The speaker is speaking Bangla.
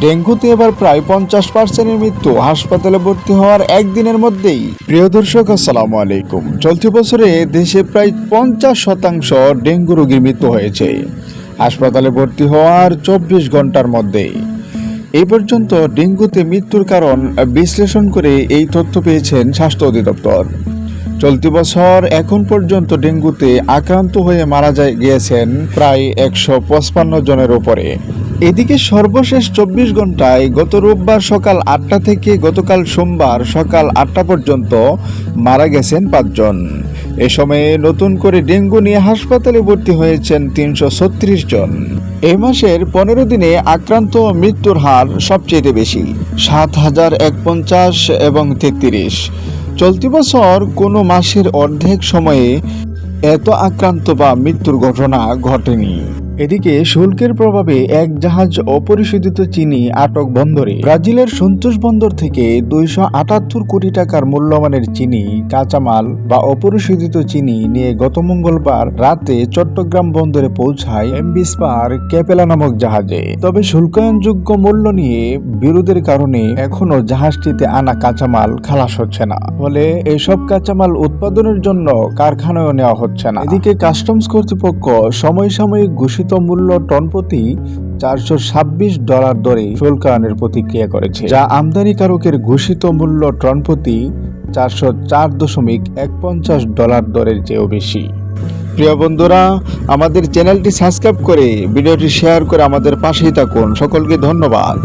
ডেঙ্গুতে এবার প্রায় পঞ্চাশ পার্সেন্টের মৃত্যু, হাসপাতালে ভর্তি হওয়ার একদিনের মধ্যেই। প্রিয় দর্শক, আসসালামু আলাইকুম। চলতি বছরে দেশে প্রায় পঞ্চাশ শতাংশ ডেঙ্গু রোগীর মৃত্যু হয়েছে। হাসপাতালে ভর্তি হওয়ার চব্বিশ ঘণ্টার মধ্যেই। এই পর্যন্ত ডেঙ্গুতে মৃত্যুর কারণ বিশ্লেষণ করে এই তথ্য পেয়েছেন স্বাস্থ্য অধিদপ্তর। চলতি বছর এখন পর্যন্ত ডেঙ্গুতে আক্রান্ত হয়ে মারা যায় গিয়েছেন প্রায় একশো পঁচপান্ন জনের উপরে। এদিকে সর্বশেষ চব্বিশ ঘন্টায় গত রোববার সকাল আটটা থেকে গতকাল সোমবার সকাল আটটা পর্যন্ত মারা গেছেন পাঁচজন। এ সময়ে নতুন করে ডেঙ্গু নিয়ে হাসপাতালে ভর্তি হয়েছেন তিনশো ছত্রিশ জন। এ মাসের পনেরো দিনে আক্রান্ত মৃত্যুর হার সবচেয়ে বেশি, সাত হাজার এক পঞ্চাশ এবং তেত্রিশ। চলতি বছর কোনো মাসের অর্ধেক সময়ে এত আক্রান্ত বা মৃত্যুর ঘটনা ঘটেনি। এদিকে শুল্কের প্রভাবে এক জাহাজ অপরিশোধিত চিনি আটক বন্দরে। ব্রাজিলের সন্তোষ বন্দর থেকে দুইশো আটাত্তর কোটি টাকার মূল্যমানের চিনি, কাঁচামাল বা অপরিশোধিত চিনি নিয়ে গত মঙ্গলবার রাতে চট্টগ্রাম বন্দরে পৌঁছায় এমবি ক্যাপেলা নামক জাহাজে। তবে শুল্কায়নযোগ্য মূল্য নিয়ে বিরোধের কারণে এখনও জাহাজটিতে আনা কাঁচামাল খালাস হচ্ছে না। ফলে এসব কাঁচামাল উৎপাদনের জন্য কারখানায় নেওয়া হচ্ছে না। এদিকে কাস্টমস কর্তৃপক্ষ সময় সাময়িক ঘোষিত মূল্য টন প্রতি চারশো ছাব্বিশ ডলার দরে শুল্কায়নের প্রতিক্রিয়া করেছে, যা আমদানিকারকের ঘোষিত মূল্য টন প্রতি চারশো চার দশমিক এক পঞ্চাশ ডলার দরের চেয়েও বেশি। প্রিয় বন্ধুরা, আমাদের চ্যানেলটি সাবস্ক্রাইব করে ভিডিওটি শেয়ার করে আমাদের পাশেই থাকুন। সকলকে ধন্যবাদ।